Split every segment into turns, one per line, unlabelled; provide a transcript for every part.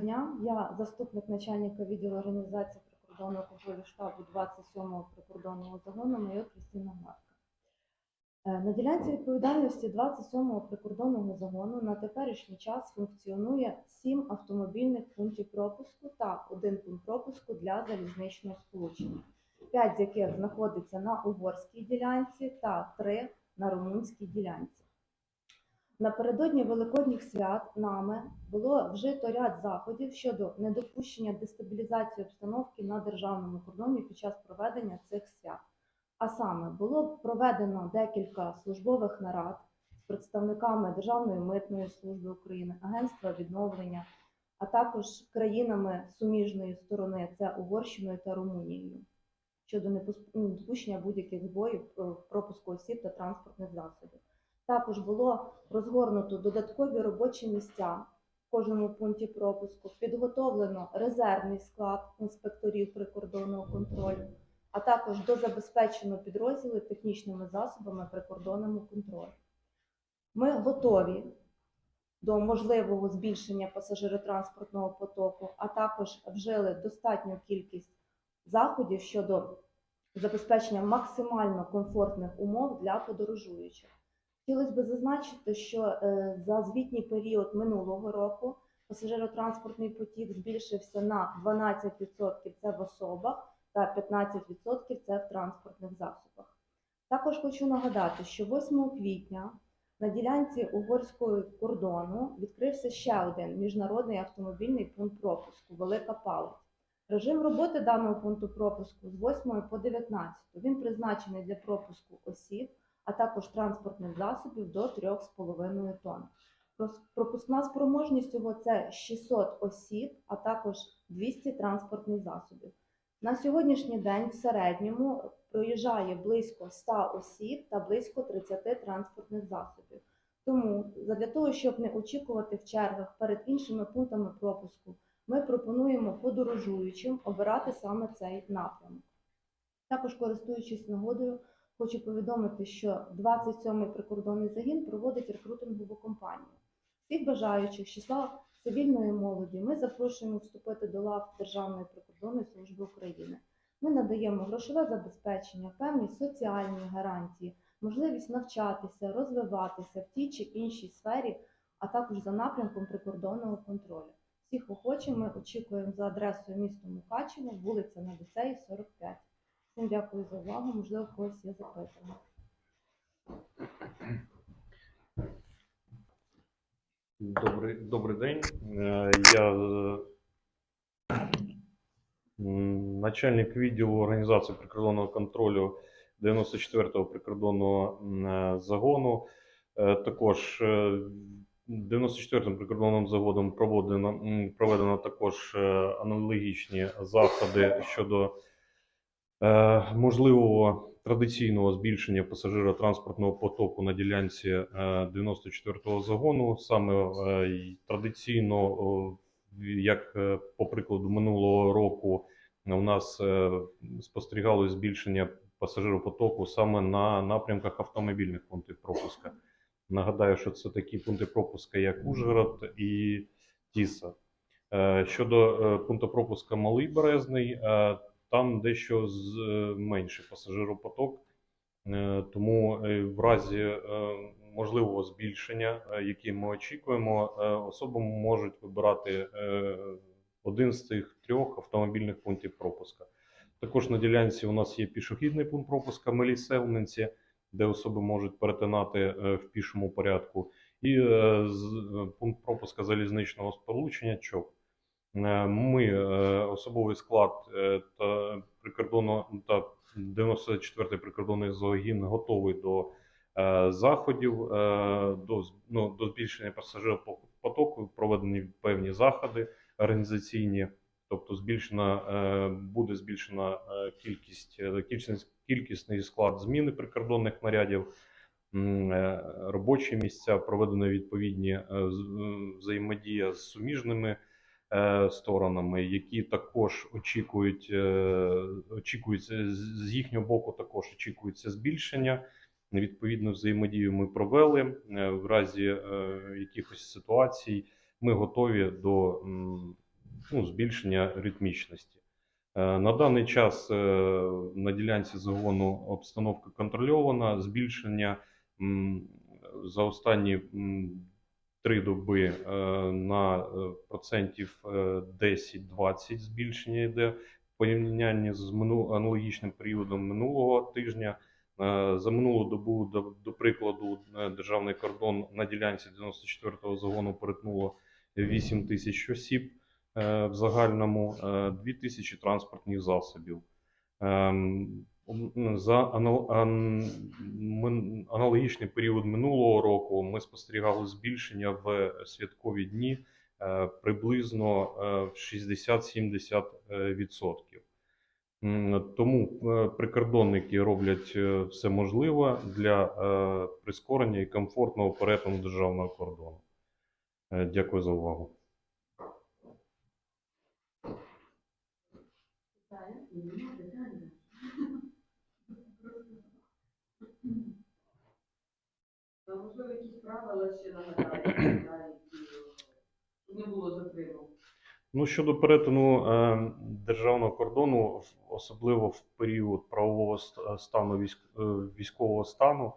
дня. Я заступник начальника відділу організації прикордонного контролю штабу 27-го прикордонного загону майор Крістіна Гладка. Е, На ділянці відповідальності 27-го прикордонного загону на теперішній час функціонує 7 автомобільних пунктів пропуску та один пункт пропуску для залізничного сполучення, 5 з яких знаходиться на угорській ділянці та 3 на румунській ділянці. Напередодні Великодніх свят нами було вжито ряд заходів щодо недопущення дестабілізації обстановки на державному кордоні під час проведення цих свят. А саме було проведено декілька службових нарад з представниками Державної митної служби України, Агентства відновлення, а також країнами суміжної сторони це Угорщиною та Румунією щодо ну, недопущення будь-яких збоїв е, пропуску осіб та транспортних засобів. Також було розгорнуто додаткові робочі місця в кожному пункті пропуску, підготовлено резервний склад інспекторів прикордонного контролю, а також дозабезпечено підрозділи технічними засобами прикордонному контролю. Ми готові до можливого збільшення пасажиротранспортного потоку, а також вжили достатню кількість заходів щодо забезпечення максимально комфортних умов для подорожуючих. Хотілося б зазначити, що е, за звітній період минулого року пасажиротранспортний потік збільшився на 12% це в особах та 15% це в транспортних засобах. Також хочу нагадати, що 8 квітня на ділянці угорського кордону відкрився ще один міжнародний автомобільний пункт пропуску Велика Палець. Режим роботи даного пункту пропуску з 8 по 19 він призначений для пропуску осіб а також транспортних засобів до 3,5 тонн. Пропускна спроможність його це 600 осіб, а також 200 транспортних засобів. На сьогоднішній день в середньому проїжджає близько 100 осіб та близько 30 транспортних засобів. Тому для того, щоб не очікувати в чергах перед іншими пунктами пропуску, ми пропонуємо подорожуючим обирати саме цей напрямок. Також користуючись нагодою, Хочу повідомити, що 27-й прикордонний загін проводить рекрутингову кампанію. Всіх бажаючих з числа цивільної молоді ми запрошуємо вступити до лав Державної прикордонної служби України. Ми надаємо грошове забезпечення, певні соціальні гарантії, можливість навчатися, розвиватися в тій чи іншій сфері, а також за напрямком прикордонного контролю. Всіх охочих ми очікуємо за адресою місто Мукачево, вулиця Надицеї, 45. Всім дякую за увагу. Можливо, когось є запитання.
Добрий, добрий день. Е, Я е, начальник відділу організації прикордонного контролю 94-го прикордонного е, загону. Також е, 94-м прикордонним загоном проводено, м, проведено також аналогічні заходи щодо можливого традиційного збільшення пасажиротранспортного потоку на ділянці е, 94-го загону. Саме е, традиційно, як е, по прикладу минулого року, у нас е, спостерігалось збільшення пасажиропотоку саме на напрямках автомобільних пунктів пропуска. Нагадаю, що це такі пункти пропуска, як Ужгород і Тіса. Е, Щодо е, пункту пропуска Малий Березний, е, там дещо е, менший пасажиропоток, Е, тому е, в разі можливого збільшення, яке ми очікуємо, особи можуть вибирати один з цих трьох автомобільних пунктів пропуска. Також на ділянці у нас є пішохідний пункт пропуска Малі Селменці, де особи можуть перетинати в пішому порядку, і пункт пропуска залізничного сполучення ЧОП. Е, Ми, е, особовий склад е, та прикордонно та 94-й прикордонний загін готовий до заходів, до, ну, до збільшення пасажиропотоку, проведені певні заходи організаційні, тобто збільшена, буде збільшена кількість, кількісний, склад зміни прикордонних нарядів, робочі місця, проведено відповідні взаємодія з суміжними сторонами, які також очікують, е, очікується з з їхнього боку, також очікується збільшення. Відповідну взаємодію ми провели Е, в разі е, якихось ситуацій. Ми готові до ну, збільшення ритмічності. Е, На даний час е, на ділянці загону обстановка контрольована. Збільшення за останні три доби е, на е, процентів е, 10-20 збільшення йде в порівнянні з аналогічним періодом минулого тижня. Е, За минулу добу, до, до прикладу, е, державний кордон на ділянці 94-го загону перетнуло 8 тисяч осіб е, в загальному, 2 тисячі транспортних засобів. М, За аналогічний період минулого року ми спостерігали збільшення в святкові дні е, приблизно е, в 60-70%. Тому е, прикордонники роблять все можливе для прискорення і комфортного перетину державного кордону. Дякую за увагу.
Правила ще нагадають, да, не було затримок.
Ну, щодо перетину е, державного кордону, особливо в період правового стану військ, е, військового стану,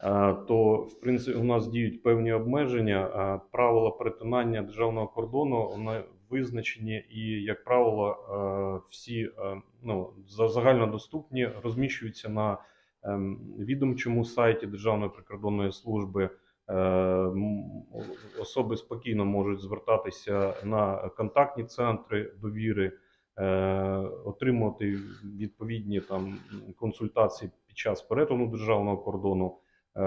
е, то в принципі у нас діють певні обмеження. Е, правила перетинання державного кордону вони визначені і, як правило, е, всі е, ну, загальнодоступні розміщуються на ем, відомчому сайті Державної прикордонної служби. Е, Особи спокійно можуть звертатися на контактні центри довіри, е, отримувати відповідні там консультації під час перетину державного кордону. Е,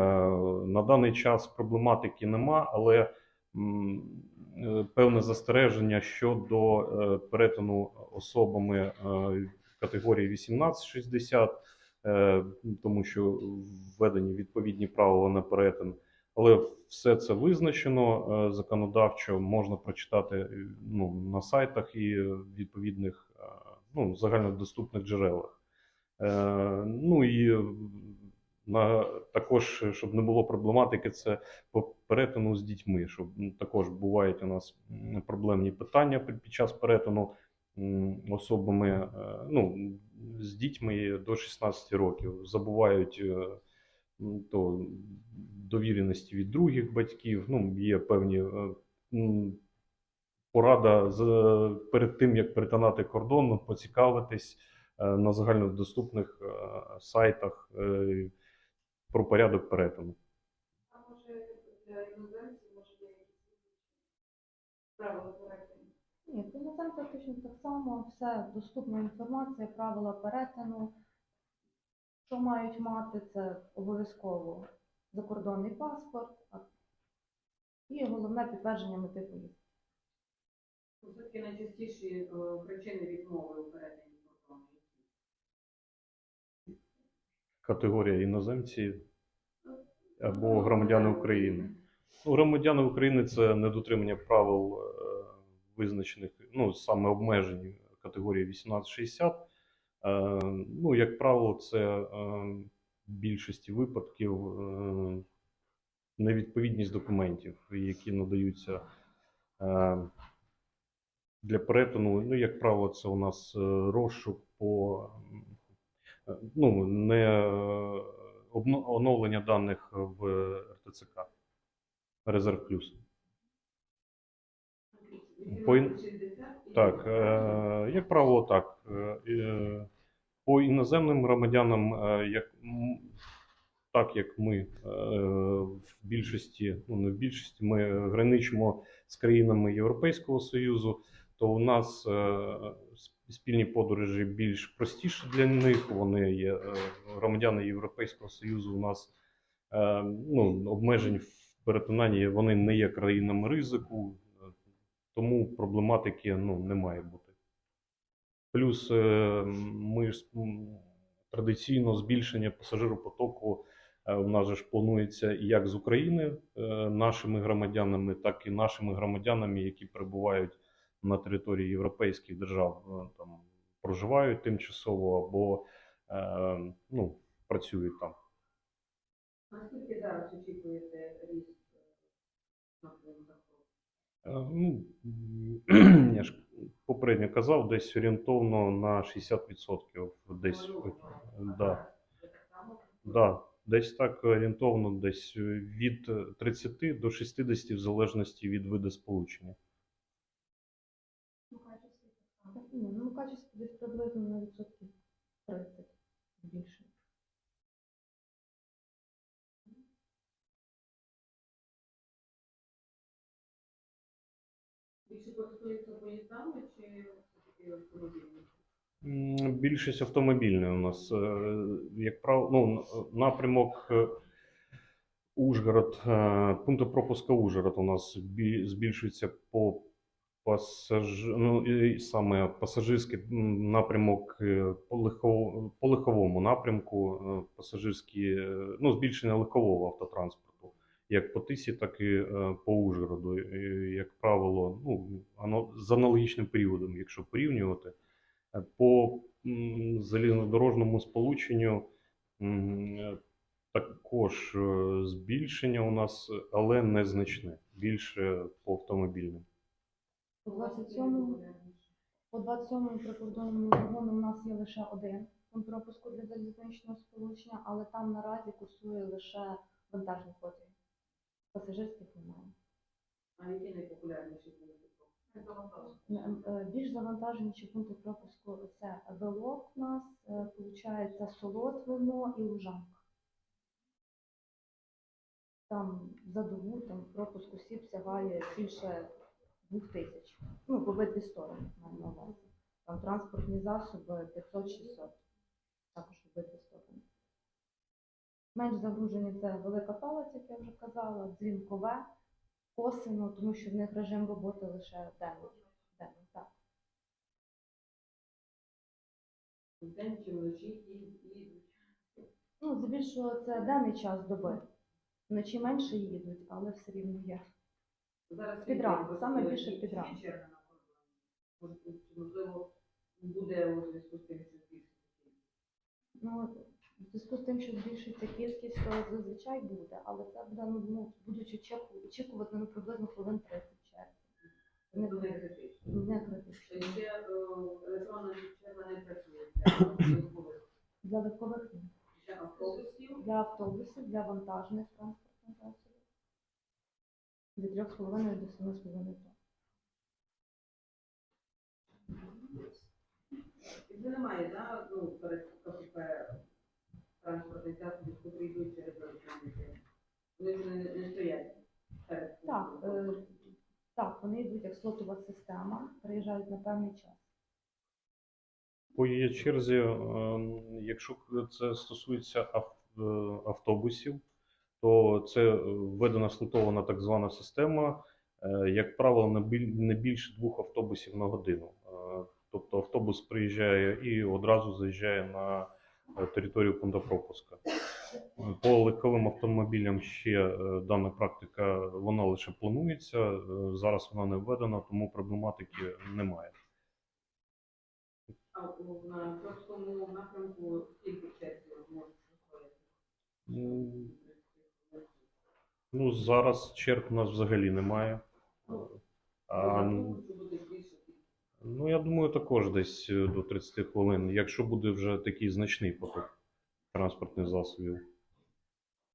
На даний час проблематики нема, але певне застереження щодо перетину особами категорії 18-60, е, тому що введені відповідні правила на перетин. Але все це визначено е, законодавчо, можна прочитати е, ну, на сайтах і е, відповідних ну, загальнодоступних джерелах. Ну і на, також, щоб не було проблематики, це по перетину з дітьми. Щоб також бувають у нас проблемні питання під час перетину особами ну, з дітьми до 16 років. Забувають то довіреності від других батьків. Ну, є певні е, порада з, перед тим, як перетинати кордон, поцікавитись е, на загальнодоступних е, сайтах про порядок перетину.
А може для іноземців, може є якісь правила перетину?
Ні, по іноземцях точно так само, все доступна інформація, правила перетину. Що мають мати, це обов'язково закордонний паспорт і головне підтвердження мети поїздки.
Все-таки найчастіші е, причини відмови у перетині кордону.
Категорія іноземці або громадяни України. Ну, громадяни України це недотримання правил е, визначених, ну саме обмежені категорії 18-60. Е, Ну, як правило, це е, в більшості випадків е, невідповідність документів, які надаються е, для перетину. Ну, як правило, це у нас е, розшук по е, ну, не е, оновлення даних в РТЦК. Резерв плюс. По ін-
60 і-
Так, е, як правило, так. По іноземним громадянам, е, як, так як ми е, в більшості, ну не в більшості, ми граничимо з країнами Європейського Союзу, то у нас е, спільні подорожі більш простіші для них. Вони є громадяни Європейського Союзу. У нас ну, обмежень в перетинанні вони не є країнами ризику, тому проблематики ну, не має бути. Плюс е, ми ж традиційно збільшення пасажиропотоку е, у нас же ж планується як з України е, нашими громадянами, так і нашими громадянами, які перебувають на території європейських держав, е, там проживають тимчасово або е, ну, працюють там.
Наскільки зараз очікуєте ріст е.
Е, Ну, попередньо казав, десь орієнтовно на 60% десь. Да. Да, десь так орієнтовно, десь від 30 до 60 в залежності від виду сполучення.
Ну, качество десь приблизно на відсотків 30 Більше
користуються поїздами чи все-таки
Більшість автомобільної у нас, е, як правило, ну, напрямок е, Ужгород, е, пункти пропуска Ужгород у нас збільшується по пасаж... ну, саме пасажирський напрямок по, легко... по легковому напрямку, пасажирські, ну, збільшення легкового автотранспорту, як по Тисі, так і е, по Ужгороду. Як правило, ну, з аналогічним періодом, якщо порівнювати. Е, По м, залізнодорожньому сполученню також е, збільшення у нас, але незначне. Більше по автомобільним.
По 27-му По 27-му прикордонному загону у нас є лише один пропуску для залізничного сполучення, але там наразі курсує лише вантажний потяг. Пасажирських немає.
А які найпопулярніші пункти?
Н- е, Більш завантаженіші пункти пропуску це Велок у нас, виходить Солод, Вино і Лужанка. Там за добу там пропуск осіб сягає більше двох тисяч. Ну, по обидві сторони маю на увазі. Там транспортні засоби 500-600. Також в обидві сторони. Менш загружені це велика палець, як я вже казала, дзвінкове, косино, тому що в них режим роботи лише денний. денний так.
Вдень чи вночі і-?
Ну, здебільшого це денний час доби. Вночі менше їдуть, але все рівно є.
Зараз
Під ранок, саме більше під ранок.
Можливо, буде у зв'язку з тим, що більше.
Ну, в зв'язку з тим, що збільшується кількість, то зазвичай буде, але це буде, ну, ну будуть очікувати ну, приблизно хвилин 30 черги. Не,
критично.
не критично.
Ще е, електронна черга не працює для
легкових.
Для автобусів.
Для автобусів, для вантажних транспортних засобів. Від 3,5 до 7,5 тонн.
Це немає, да, ну, перед КПП транспортних засобів, які йдуть через. Вони вже не, не стоять перед
Так, е, так, вони йдуть як слотова система, приїжджають на певний час.
По її черзі, ем, якщо це стосується ав- е, автобусів, то це е, введена слотована так звана система, е, як правило, не біль- не більше двох автобусів на годину. Е, Тобто автобус приїжджає і одразу заїжджає на е, територію пункту пропуска. Е, По легковим автомобілям ще е, дана практика вона лише планується. е, Зараз вона не введена, тому проблематики немає.
А у- на Чорському напрямку скільки можуть проходити?
Ну, зараз черг у нас взагалі немає. А,
Ну, буде більше.
Ну, я думаю, також десь е, до 30 хвилин, якщо буде вже такий значний поток транспортних засобів.